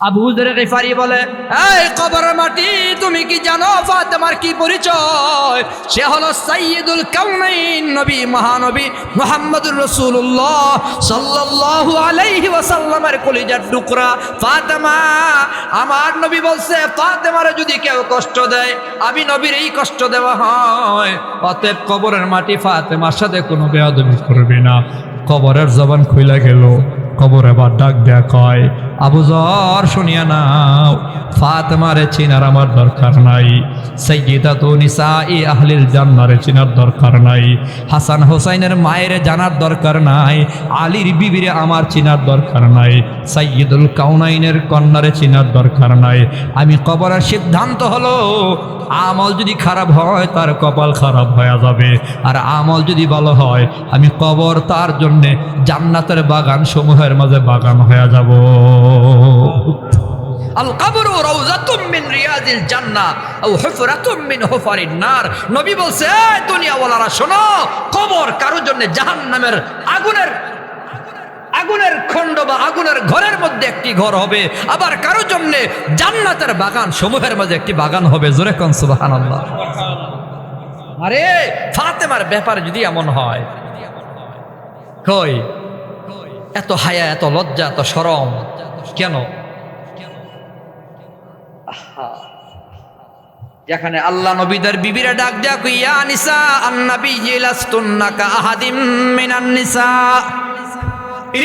আবু জরে গিফারি বলে, এই কবরের মাটি, তুমি কি জানো ফাতেমার কি পরিচয়? সে হলো সাইয়্যিদুল কাউনাইন নবী, মহানবী মুহাম্মদুর রাসূলুল্লাহ সাল্লাল্লাহু আলাইহি ওয়াসাল্লামের কলিজার টুকরা ফাতেমা। আমার নবী বলছে, ফাতেমারে যদি কেউ কষ্ট দেয়, আমি নবীর এই কষ্ট দেওয়া হয়। অতএব কবরের মাটি ফাতেমার সাথে কোনো বেয়াদবি করবে না। কবরের জবান খুইলা গেল, কবর এবার ডাক দেয়া আবু জর শুনিয়া নাও, ফাতেমারে চিনার আমার দরকার নাই সৈয়দা তো নিসা ই আহলিল জান্নারে চিনার দরকার নাই, হাসান হোসাইনের মায়ের জানার দরকার নাই, আলীর বিবিরে আমার চিনার দরকার নাই, সৈয়দুল কাউনাইনের কন্যারে চিনার দরকার নাই। আমি কবরের সিদ্ধান্ত হলো, আমল যদি খারাপ হয়, তার কপাল খারাপ হয়ে যাবে। আর আমল যদি ভালো হয়, আমি কবর তার জন্যে জান্নাতের বাগান সমূহের মাঝে বাগান হয়ে যাব। আল নবী বলছে শোনো, কবর জাহান্নামের আগুনের আগুনের বা আগুনের ঘরের মধ্যে একটি ঘর হবে। আবার কারোর জন্য জান্নাতের বাগান সমূহের মাঝে একটি বাগান হবে। জোরে কন সুবহানাল্লাহ। আরে, ফাতেমার ব্যাপারে যদি এমন হয়, কই? এত হায়া, এত লজ্জা, এত সরম। কেন? যেখানে আল্লাহ নবীদের বিবিরা ডাক দেয়া কইয়া আন্নাবি আহাদিম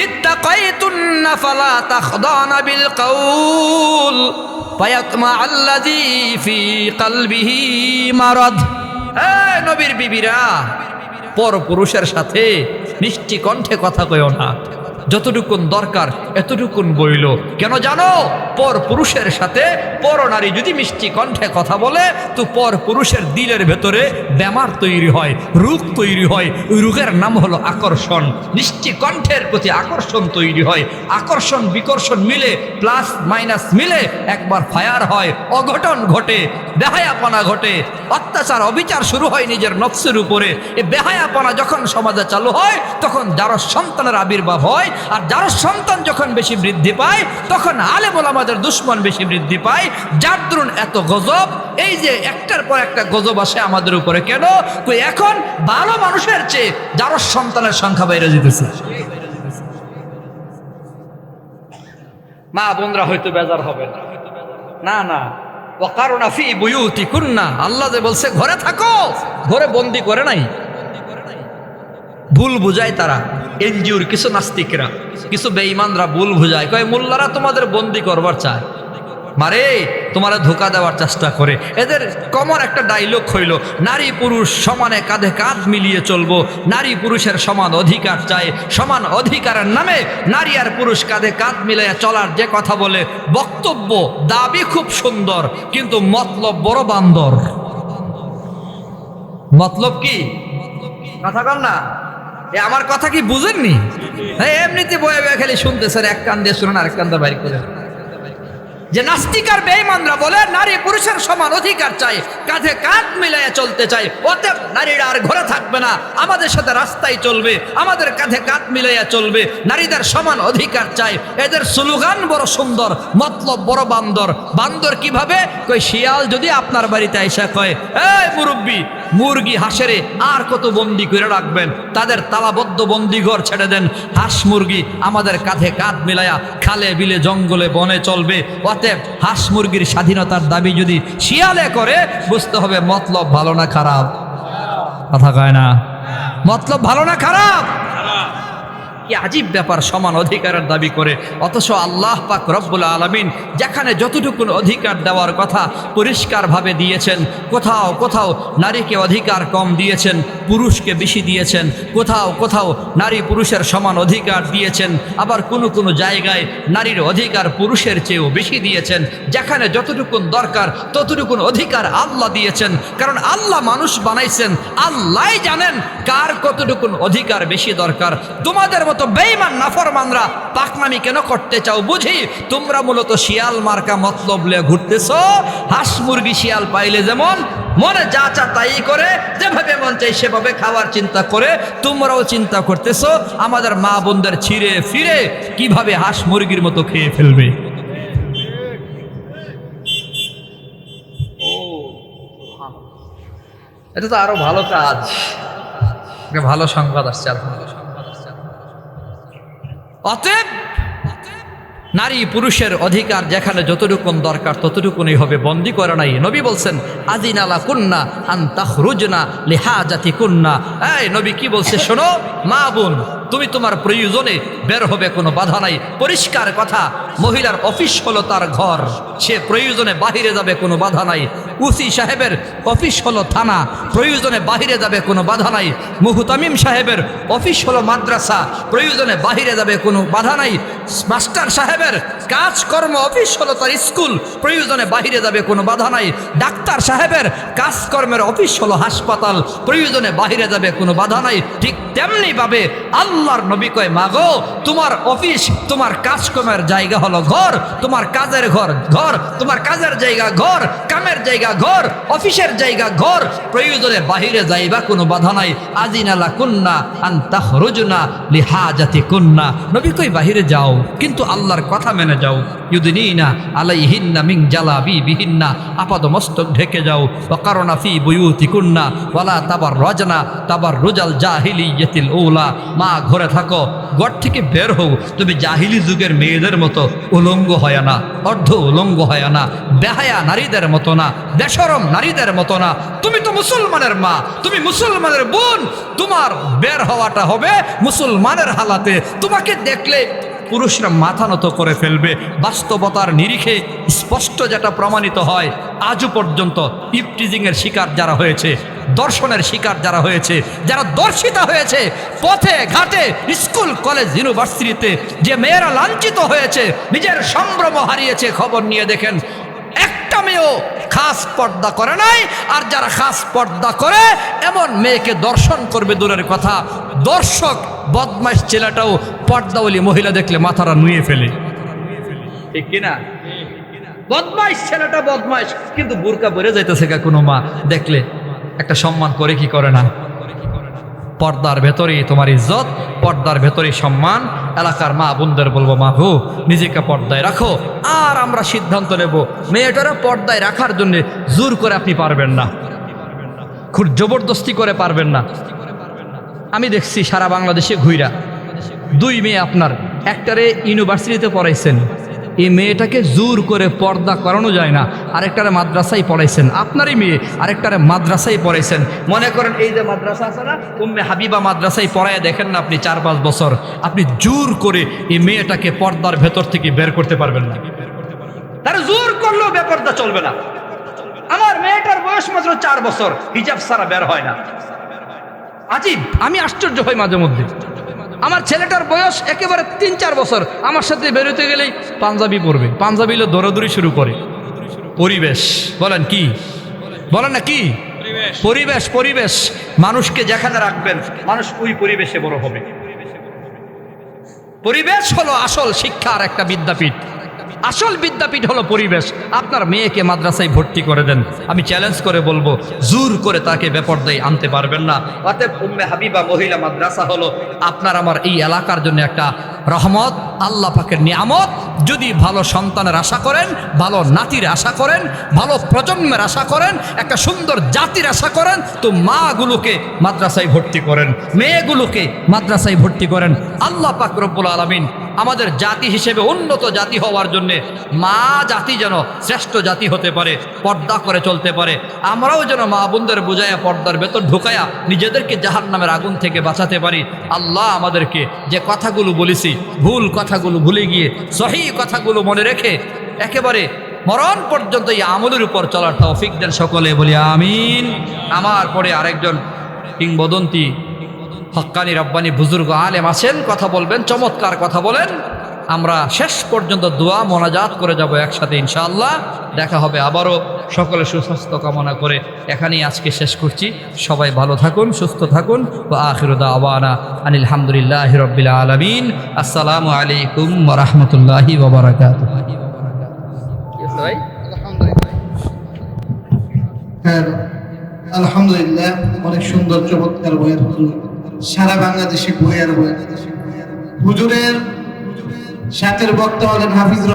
ইত্তাকাইতুন্না ফালা তাখদানা বিল কাউল ফায়াতমা ফি কলবিহি মারাদ। হে নবীর বিবিরা পর পুরুষের সাথে মিষ্টি কণ্ঠে কথা কয়ও না। যতটুকুন দরকার, এতটুকুন বইল। কেন জানো? পর পুরুষের সাথে, পর নারী যদি মিষ্টি কণ্ঠে কথা বলে, তো পর পুরুষের দিলের ভেতরে ব্যামার তৈরি হয় রোগ তৈরি হয়। ওই রোগের নাম হলো আকর্ষণ। মিষ্টি কণ্ঠের প্রতি আকর্ষণ তৈরি হয়। আকর্ষণ, বিকর্ষণ মিলে, প্লাস মাইনাস মিলে একবার ফায়ার হয়। অঘটন ঘটে। বেহায়াপনা ঘটে। অত্যাচার, অবিচার শুরু হয় নিজের নফসের উপরে। এই বেহায়াপনা যখন সমাজে চালু হয়, তখন যার সন্তানের আবির্ভাব হয়, আর যার সন্তান যখন বেশি বৃদ্ধি পায়, তখন আলে আমাদের দুশ্মন বেশি বৃদ্ধি পায়। যার দরুন এত গজব, এই যে একটার পর একটা গজব আসে আমাদের উপরে কেন? এখন ভালো মানুষের চেয়ে যার সন্তানের সংখ্যা বেড়ে যেতেছে। মা বোনরা হয়তো বেজার হবে না। না না। ওকারণা ফি বুয়ুতি কুন্না আল্লাহ যে বলছে, ঘরে থাকো। ঘরে বন্দি করে নাই। ভুল বুঝায় তারা। এনজিওর কিছু নাস্তিকরা, কিছু বেঈমানরা ভুল বুঝায়। কয়, মোল্লারা তোমাদের বন্দি করবার চায়। মারে, তোমারা ধোকা দেওয়ার চেষ্টা করে। এদের কমন একটা ডাইলগ হইল, নারী পুরুষ সমানে কাঁধে কাঁধ মিলিয়ে চলবো। নারী পুরুষের সমান অধিকার চায় সমান অধিকারের নামে নারী আর পুরুষ কাঁধে কাঁধ মিলিয়ে চলার যে কথা বলে, বক্তব্য, দাবি খুব সুন্দর, কিন্তু মতলব বড় বান্দর। মতলব কি? কথা কর না। এ আমার কথা কি বুঝেননি? এমনিতে বয়ে বয়ে খালি শুনতেছেন, এক কান দিয়ে শুনুন আরেক কান দিয়ে বাইর করে যে নাস্তিকার বেঈমানরা বলে, নারী পুরুষের সমান অধিকার চাই, কাঁধে কাঁধ মিলাইয়া চলতে চাই, অতএব নারীরা আর ঘরে থাকবে না, আমাদের সাথে রাস্তায় চলবে, আমাদের কাঁধে কাঁধ মিলাইয়া চলবে, নারীদের সমান অধিকার চাই, এদের স্লোগান বড় সুন্দর, মতলব বড় বান্দর বান্দর কীভাবে? কই, শিয়াল যদি আপনার বাড়িতে আইসা কয়, এই মুরব্বী মুরগি হাঁসেরে আর কত বন্দি করে রাখবেন? তাদের তালাবদ্ধ বন্দি ঘর ছেড়ে দেন। হাঁস মুরগি আমাদের কাঁধে কাঁধ মিলায়া খালে বিলে জঙ্গলে বনে চলবে। অতএব হাঁস মুরগির স্বাধীনতার দাবি যদি শিয়ালে করে, বুঝতে হবে মতলব ভালো না খারাপ। কথা কয় না? মতলব ভালো না খারাপ? কি আজীব ব্যাপার সমান অধিকারের দাবি করে। অথচ আল্লাহ পাক রব্বুল আলমিন যেখানে যতটুকু অধিকার দেওয়ার কথা পরিষ্কারভাবে দিয়েছেন, কোথাও কোথাও নারীকে অধিকার কম দিয়েছেন, পুরুষকে বেশি দিয়েছেন, কোথাও কোথাও নারী পুরুষের সমান অধিকার দিয়েছেন, আবার কোনো কোনো জায়গায় নারীর অধিকার পুরুষের চেয়েও বেশি দিয়েছেন, যেখানে যতটুকুন দরকার ততটুকুন অধিকার আল্লাহ দিয়েছেন, কারণ আল্লাহ মানুষ বানাইছেন আল্লাহ জানেন কার কতটুকুন অধিকার বেশি দরকার। তোমাদের মতো মতো বেইমান নাফরমানরা পাকনামি কেন করতে চাও বুঝি? তোমরা মূলত শিয়াল মার্কা মতলব লে ঘুরতেছ। হাঁস মুরগি শিয়াল পাইলে যেমন মনে যা চা তাই করে, যেভাবে মন চাই সেভাবে খাওয়ার চিন্তা করে, তোমরাও চিন্তা করতেছ, আমাদের মা বোনদের ছিঁড়ে ফিরে কীভাবে হাঁস মুরগির মতো খেয়ে ফেলবে? এটা তো আরও ভালো কাজ। ভালো সংবাদ আসছে আর অতএব নারী পুরুষের অধিকার যেখানে যতটুকুন দরকার ততটুকুনই হবে, বন্দি করে নাই। নবী বলছেন আজিনালা কুন্না আন্তাহরুজনা লেহা জাতি কুন্না এই নবী কি বলছে, শোনো, মা বোন, তুমি তোমার প্রয়োজনে বের হবে, কোনো বাধা নাই। পরিষ্কার কথা, মহিলার অফিস হলো তার ঘর। সে প্রয়োজনে বাহিরে যাবে, কোনো বাধা নাই। উসি সাহেবের অফিস হলো থানা। প্রয়োজনে বাহিরে যাবে কোনো বাধা নাই। মুহুতামিম সাহেবের অফিস হলো মাদ্রাসা। প্রয়োজনে বাহিরে যাবে কোনো বাধা নাই। মাস্টার সাহেবের কাজকর্ম অফিস হলো তার স্কুল। প্রয়োজনে বাহিরে যাবে, কোনো বাধা নাই। ডাক্তার সাহেবের কাজকর্মের অফিস হলো হাসপাতাল। প্রয়োজনে বাহিরে যাবে, কোনো বাধা নাই। ঠিক তেমনি ভাবে আল্লাহর নবী কয়, মাগো, তোমার অফিস, তোমার কাজকর্মের জায়গা হলো ঘর, তোমার কাজের ঘর ঘর, তোমার কাজের জায়গা ঘর, কামের জায়গা ঘর, অফিসের জায়গা ঘর। প্রয়োজনে বাহিরে যাইবা, কোনো বাধা নাই। আজিনালা কুন্না আন্তা লিহা জাতি কুন্না। নবী কই বাহিরে যাও। কিন্তু আল্লাহর কথা মেনে যাও। ইউদিনা আলাইহিন্না মিং জালাবি বিহিন্না আপাদ মস্তক ঢেকে যাও। ওয়াকারনা ফি বুয়ুতি কুন্না ওয়ালা তাবার রজনা তাবার রুজাল জাহিলিয়াতিল উলা। মা, ঘরে থাকো, ঘর থেকে বের হও। তুমি জাহিলি যুগের মেয়েদের মতো উলঙ্গ হয় না, অর্ধ উলঙ্গ হয় না, বেহায়া নারীদের মতো না, বেসরম নারীদের মতো না। তুমি তো মুসলমানের মা, তুমি মুসলমানের বোন। তোমার বের হওয়াটা হবে মুসলমানের হালাতে। তোমাকে দেখলে পুরুষরা মাথা নত করে ফেলবে। বাস্তবতার নিরিখে স্পষ্ট যেটা প্রমাণিত হয়, আজও পর্যন্ত ইপটিজিংয়ের শিকার যারা হয়েছে, দর্শনের শিকার যারা হয়েছে, যারা দর্শিতা হয়েছে, পথে, ঘাটে, স্কুল, কলেজ, ইউনিভার্সিটিতে যে মেয়েরা লাঞ্ছিত হয়েছে, নিজের সম্ভ্রম হারিয়েছে, খবর নিয়ে দেখেন, একটা মেয়েও খাস পর্দা করে নাই, আর যারা খাস পর্দা করে, এমন মেয়েকে দর্শন করবে দূরের কথা। দর্শক বদমাইশ ছেলেটাও পর্দাওয়ালি মহিলা দেখলে মাথারা নুয়ে ফেলে। ঠিক কিনা? বদমাইশ ছেলেটা বদমাইশ কিন্তু বুরকা বেড়ে যাইতেছে কোনো মা। দেখলে একটা সম্মান করে কি করে না? পর্দার ভেতরেই তোমার ইজ্জত, পর্দার ভেতরেই সম্মান। এলাকার মা বোনদের বলব, মা হো নিজেকে পর্দায় রাখো, আর আমরা সিদ্ধান্ত নেব। মেয়েটারা পর্দায় রাখার জন্য জোর করে আপনি পারবেন না। খুব জবরদস্তি করে পারবেন না। আমি দেখছি সারা বাংলাদেশে ঘুইরা। দুই মেয়ে আপনার, একটারে ইউনিভার্সিটিতে পড়াইছেন। এই মেয়েটাকে জোর করে পর্দা করানো যায় না। আরেকটারে মাদ্রাসায় পড়াইছেন। আপনারই মেয়ে আরেকটারে মাদ্রাসায় পড়াইছেন। মনে করেন এই যে মাদ্রাসা আছে না, উম্মে হাবিবা মাদ্রাসায় পড়ায় দেখেন না আপনি চার পাঁচ বছর। আপনি জোর করে এই মেয়েটাকে পর্দার ভেতর থেকে বের করতে পারবেন না। তারা জোর করলেও বেপর্দা চলবে না। আমার মেয়েটার বয়স মাত্র চার বছর। হিজাব সারা বের হয় না। আজিব আমি আশ্চর্য হই মাঝে মধ্যে। আমার ছেলেটার বয়স একেবারে তিন চার বছর। আমার সাথে বেরোতে গেলেই পাঞ্জাবি পরবে। পাঞ্জাবি হলে দৌড়াদৌড়ি শুরু করে। পরিবেশ বলেন কি? বলেন না কি? পরিবেশ। পরিবেশ মানুষকে যেখানে রাখবেন মানুষ ওই পরিবেশে বড় হবে। পরিবেশ হলো আসল শিক্ষার একটা বিদ্যাপীঠ। আসল বিদ্যাপীঠ হলো পরিবেশ। আপনার মেয়েকে মাদ্রাসায় ভর্তি করে দেন। আমি চ্যালেঞ্জ করে বলব, জোর করে তাকে বেপরদায় আনতে পারবেন না। অতএব উম্মে হাবিবা মহিলা মাদ্রাসা হলো আপনার আমার এই এলাকার জন্য একটা রহমত, আল্লাহ পাকের নিয়ামত। যদি ভালো সন্তানের আশা করেন, ভালো নাতির আশা করেন, ভালো প্রজন্মের আশা করেন, একটা সুন্দর জাতির আশা করেন, তো মাগুলোকে মাদ্রাসায় ভর্তি করেন, মেয়েগুলোকে মাদ্রাসায় ভর্তি করেন। আল্লাহ পাক রব্বুল আলমিন আমাদের জাতি হিসেবে উন্নত জাতি হওয়ার জন্য মা জাতি যেন শ্রেষ্ঠ জাতি হতে পারে, পর্দা করে চলতে পারে। আমরাও যেন মা বোনদের বুঝাইয়া পর্দার ভেতর ঢুকাইয়া নিজেদেরকে জাহান নামের আগুন থেকে বাঁচাতে পারি। আল্লাহ আমাদেরকে যে কথাগুলো বলেছি, ভুল কথাগুলো ভুলে গিয়ে, সহি কথাগুলো মনে রেখে একেবারে মরণ পর্যন্ত এই আমলের উপর চলার তৌফিক দেন সকলে, বলি আমিন। আমার পরে আরেকজন কিংবদন্তি হক্কানি রব্বানি বুজুর্গ আলেম আছেন, কথা বলবেন, চমৎকার কথা বলেন। আমরা শেষ পর্যন্ত দোয়া, মোনাজাত করে যাব একসাথে ইনশাআল্লাহ। দেখা হবে আবারও। সকলে সুস্বাস্থ্য কামনা করে এখানেই আজকে শেষ করছি। সবাই ভালো থাকুন, সুস্থ থাকুন। বা আখিরুদা আনিল হামদুলিল্লাহ রবিল আলমিন। আসসালামু আলাইকুম রহমতুল্লাহি ওবরাকাত হ্যাঁ আলহামদুলিল্লাহ, অনেক সুন্দর, চমৎকার বইয়ের সারা বাংলাদেশে বইয়ের বই। হুজুরের সাথের বক্তা হলেন হাফিজ